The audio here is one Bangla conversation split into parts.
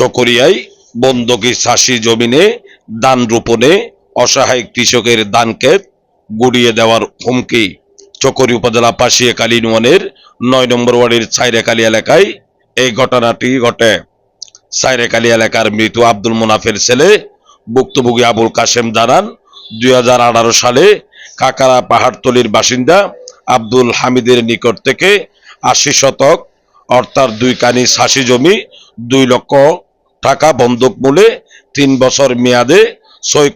চকরিয়ায় বন্দকি চাষি জমিনে দান রোপণে অসহায় কৃষকের দান ক্ষেত গুড়িয়ে দেওয়ার হুমকি। চকরি উপজেলা পাশিয়াকালী ইউনিয়নের নয় নম্বর ওয়ার্ডের ছাইরেকালী এলাকায় এই ঘটনাটি ঘটে। সাইরেকালী এলাকার মৃত আব্দুল মুনাফের ছেলে, ভুক্তভোগী আবুল কাশেম জানান দুই হাজার আঠারো সালে কাকারা পাহাড়তলির বাসিন্দা আব্দুল হামিদের নিকট থেকে আশি শতক অর্থাৎ দুই কানি চাষি জমি দুই লক্ষ টাকা বন্ধক মূলে তিন বছর মেয়াদে ছয়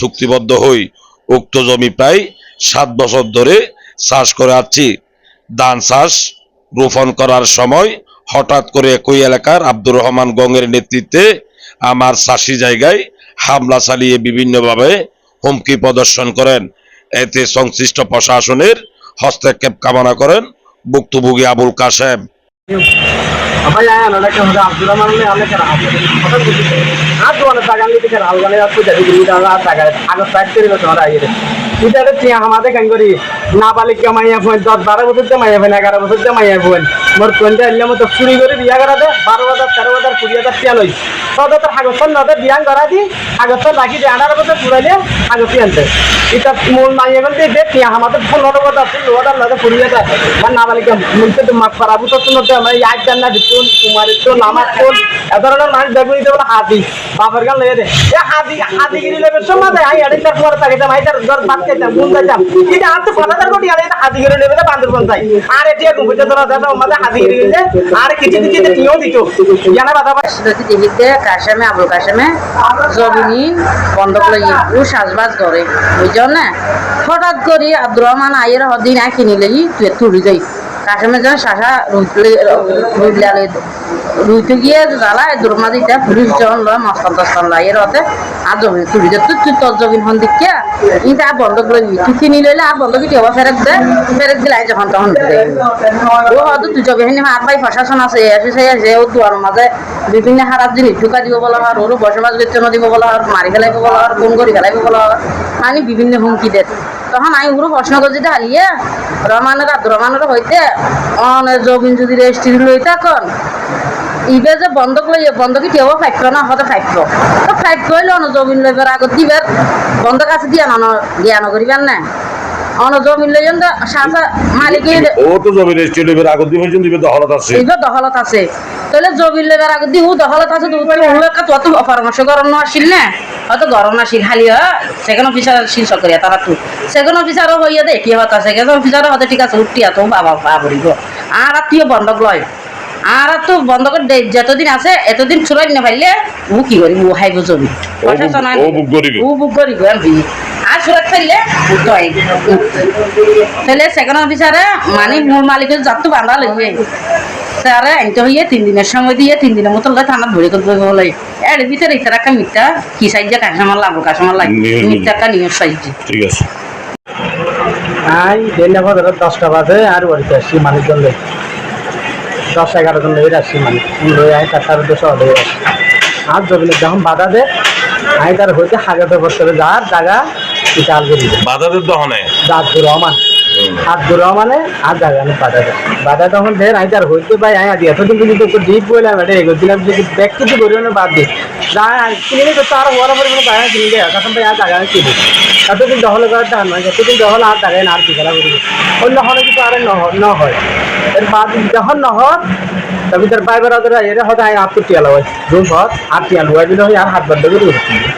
চুক্তিবদ্ধ হই। উক্ত জমি প্রায় সাত বছর ধরে চাষ করে আসছি ধান চাষ রোপণ করার সময় হঠাৎ করে একই এলাকার আব্দুর রহমান গঙ্গের নেতৃত্বে আমার চাষি জায়গায় হামলা চালিয়ে বিভিন্নভাবে হুমকি প্রদর্শন করেন। এতে সংশ্লিষ্ট প্রশাসনের হস্তক্ষেপ কামনা করেন ভুক্তভোগী Abul Kashem. Anak tagan gitu kan algane aku jadi gini dah tagan anak factory lo sama aja deh এটা তো টিয়া আমাদের কান করি না পালি কামাইয়া ফোন দশ বারো বছর জামাইয়া ফোন এগারো বছর জামাইয়া ফোন মোর কোনটা এলে মতো চুরি করে বিয়া করা দে বারো হাজার তেরো হাজার কুড়ি হাজার টিয়া লই তোর হাগস্থান নদে বিয়ান করা দি হাগস্থান রাখি দিয়ে আনার বছর ঘুরাইলে হাগস্তি আনতে এটা মূল মাইয়া বলতে দে টিয়া আমাদের পনেরো হাজার ষোলো হাজার নদে পুরিয়ে হাজার মানে না পালি মুখে তো মাছ পারাবো তো নদে আমার এক জান্না দিতুন, কুমারের তো নামাজ তো ধরনের মানুষ দেখব দিতে বলে হাতি। বাপের লেগে হাতি হাতি গিরি সময় দেয়। পরে থাকে আই তার ধর ভাত খাইতাম গুন খাইতাম এটা আর তো এটা হাতি গিরি লেবে বান্দরবন যাই আর এটিয়া গুম্পিতে ধরা যায় আমাদের হাতি গিরি গেলে আর কিছু কিছু টিও দিত। জানা বাধা পাই সিদ্ধতি টিভিতে, কাশেমে, আবুল কাশেমে জবিনি সাজবাজ করে। বুঝছ না? হঠাৎ করে আব্দুর রহমান আইয়ের হদিন আই কিনি লই তুই তুলি যাই। কাশেমে যেন শাসা রুইলে রুইতে গিয়ে দুর্মা দিতে পুলিশ যখন লয়, মস্তান তস্তান লাইয়ের হতে আর জমি তুলি দে, তুই তোর জমিন হন দিকে আর বন্ধক লই তুই কিনি লইলে আর বন্ধক কি হবা, ফেরত দে, ফেরত দিলে যখন তখন ও হয়তো তুই জমি হাত পাই, প্রশাসন আছে এসে যে ও দুয়ার মাঝে বিভিন্ন হারাত জিনিস ঢুকা দিব বলা হয়, ওরও বসবাস বেতন দিব বলা হয়, মারি ফেলাইব বলা হয় ফোন করে ফেলাইব বলা হয় আমি বিভিন্ন হুমকি দে তখন আমি ওরও প্রশ্ন করছি হালিয়ে রহমানের আব্দুর রহমানের হইতে অনেক জমিন যদি রেজিস্ট্রি লই তখন ইবে যে বন্ধক লই বন্ধকি কেউ ফাইফ না? হতে ফাইফ তো ফাইফ কইলে অন জমিন লইবার আগত দিবার বন্ধক আছে দিয়া নন দিয়া নকরিবার না। অন জমিন লই সাজা মালিকের ও তো জমি রেজিস্ট্রি লিবের আগত পর্যন্ত দিবে দহলত আছে। এইবার দহলত আছে। তাহলে জমির লেবার আগে দিহু দহলত আছে দুটো হুলো একটা তত পরামর্শ গরম না আসিল না? হয়তো গরম না আসিল খালি সেকেন্ড অফিসার আসিল সরকারি তারা তো। সেকেন্ড অফিসারও হইয়া দে কি হতা? সেকেন্ড অফিসারও হতে ঠিক আছে উঠি তো বাবা বাবরিব আর আত্মীয় বন্ধক লয়। আর তো বন্ধকের ডেট যতদিন আছে এতদিন চুরাই না পাইলে ও কি করি ও হাইব জমি ও বুক করিবে। ও বুক করিব আর সুরত ফেললে উঠয় তাহলে সেকেন্ড অফিসারে মানে মূল মালিকের যাত্রা বান্ধা লইবে তারা আনতে হইয়ে তিন দিনের সময় দিয়ে তিন দিনের মতো থানা ধরে করতে বলে এর ভিতরে ইতার একটা মিথ্যা কি সাইজে কাশামার লাগবো কাশামার লাগবে। মিথ্যা একটা নিউজ সাইজে। ঠিক আছে। আই ধরো দশটা বাজে আর বাড়িতে আসছি মানুষ জন দশ এগারো জন লই আসছি লই আই তার সাথে দেশে আসছি আর জমিনে যখন বাধা দে আই তার হইতে হাগাতে বছরে যার জায়গা এটা আল করি বাধাদের দহনে আব্দুর রহমান আব্দুর রহমানে আর হাত আমি বাধা দে বাধা তখন দেন আই তার হইতে পাই আই আদি এতদিন কিন্তু তোকে ডিপ বললাম এটা এগো দিলাম যে ব্যাগ কিছু করিও না, বাদ দি। যা কিনে তো তার হওয়ার পরে কোনো জায়গা কিনে দেয় তখন ভাই আর জাগানো আমি কিনি এতদিন দখল করার টান নয় যতদিন দখল আর জায়গায় আর কি বিঘালা করি অন্য হলে কিন্তু আর ন- হয় এর বাদ যখন নহর তবে তার বাইবার আদর এর হতে আয় আপ টিয়া লয় দুই হত আর টিয়া লয় দিলে আর হাত বন্ধ করে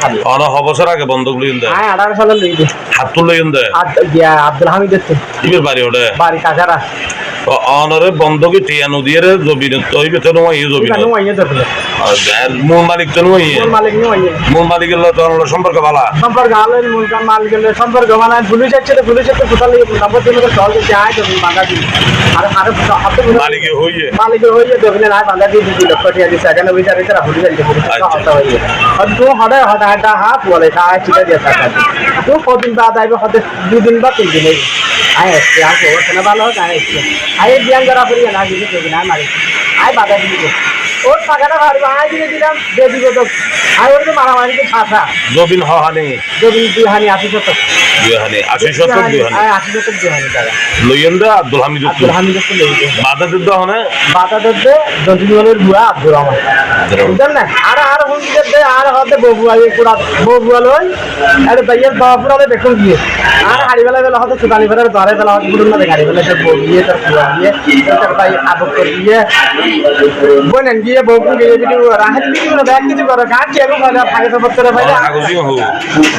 খালি অন বছর আগে বন্ধ করে দিন হ্যাঁ 18 সালে লই দি। হাত তুল আর গিয়া আব্দুল হামিদের তো বাড়ি ওটা? বাড়ি কাকারা অনরে বন্ধকি টিয়া নদীর জমিন তৈ বেতন ওই জমিন তো মূল মালিক তো মালিক নিয়ে। মূল মালিকের লোক তোর সম্পর্ক ভালো সম্পর্ক আলোর মূল মালিক সম্পর্ক মানে পুলিশ আছে তো পুলিশের তো কোথাও লিয়ে নম্বর দিলে তো সহজে যায় তো বাঁধা দিল। আর আর হাতে মালিকে হইয়ে। মালিক হইয়ে দেবলে না বাঁধা দিয়ে দিদি লক্ষ টিয়া দিছে এখানে বিচার বিচার পুলিশ আছে পুলিশ। হতা হইয়ে আর তো হদা হদা হাত বলে সাহা চিটা দিয়ে থাকা। তো কদিন বাদ আইবে হদে দুদিন বা তিন দিন আয় আসছে আসে ওখানে ভালো হোক আয় আসছে আয় বিয়ান করা করি না কিছু করবি না মারি আয় বাধা দিবি ওর টাকাটা পারব আয় দিয়ে দিলাম দিয়ে দিব তো আর ওর তো মারামারিতে ছাতা জবিন হহানি যদি দুই হানি আশি শতক দুই হানি আশি শতক দুই হানি আশি শতক দুই হানি টাকা লইয়েন্দা আব্দুল হামিদ আব্দুল হামিদ একটু লেগে বাধা দিতে হনে? বাতা দে দন্তিজীবনের বুড়া আব্দুর রহমান। বুঝলেন না? আর আর হুন আর ববু আই পুরা ববু লই আর বাইয়ের বাবা পুরা দেখুন গিয়ে আর হাড়ি বেলা হতে সুতানি বেলা দরে বেলা হতে বুড়ুন না গাড়ি বেলা সব বউ গিয়ে তার পুরা গিয়ে তার ভাই আবক করে গিয়ে বনেন গিয়ে বউ গিয়ে যদি রাহাত কি না ব্যাগ কিছু করে কাজ কি এখন ভালো থাকে তো পত্র ভাই কাগজিও হোক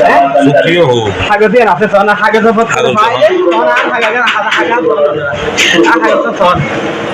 হ্যাঁ চুক্তিও হাগে দিয়ে আছে তো না হাগে তো পত্র ভাই তখন হাগে হাগে হাগে তো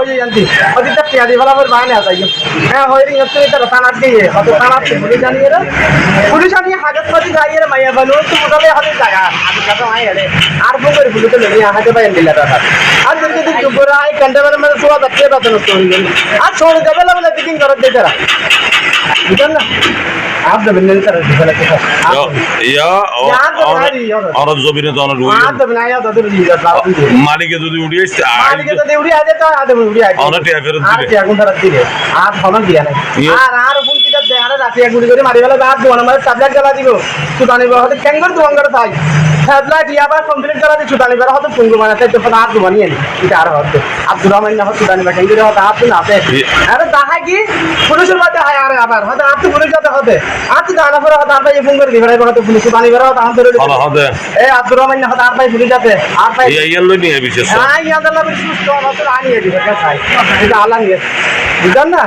হয়ে জানতি অতীতটা পেঁয়াজি ফেলা করে বাইরে আসা গিয়ে হ্যাঁ হয়ে গেছে এটা থানাত গিয়ে হত থানাত পুলিশ জানিয়ে রে পুলিশ আনিয়ে হাজার পাতি যাই রে মাইয়া বানু। তো মোটালে হাতে জায়গা হাতে কাছে মাই রে আর বুকের পুলিশে লেগে হাতে বাইন দিলা দাদা আর যদি দুপুরে আয় ঘণ্টা বেলা মানে সোয়া দাঁড়িয়ে বেতন গেল। আর ছোড় না বলে দিকিং করে দিতে निकल ना आप तो बिल्ली तरह से गलत है या और जो भी ने तो ना आप तो बनाया तो तो जी जाता मालिक तो दी उड़ी है मालिक तो दी उड़ी आ जाता है तो उड़ी आ जाता है और टिया फिर दी है आप हम दिया ना यार यार ইয়ে। আর আর কোন কিটা দে আর রাতে গুড়ি করে মারি বেলা আর দোয়ানা মারে ট্যাবলেট জ্বালা দিব। সুদানি বেলা হতে ক্যাঙ্গর দোয়ান করে তাই। ট্যাবলেট ইয়া বা কমপ্লিট জ্বালা দি সুদানি বেলা হতে পুঙ্গু বানাতে তো আর দোয়ানি এনে এটা আর হতে আব্দুর রহমান না হতে সুদানি বা ক্যাঙ্গর হতে আর না। আরে দাহা কি? পুলিশের মধ্যে হয় আর আবার। হতে আর তো পুলিশ যাতে হতে। আর তো দানা পরে হতে আর ভাই পুঙ্গর দিবে হতে পুলিশ সুদানি বেলা হতে আর ধরে হলো এ আব্দুর রহমান না হতে আর ভাই পুলিশ যাতে আর ভাই ইয়ার লই নিয়ে বিচার হ্যাঁ ইয়াদ আল্লাহ সুস্থ হতে আনিয়ে দিবে কাছে এটা আলাঙ্গে। বুঝলেন না?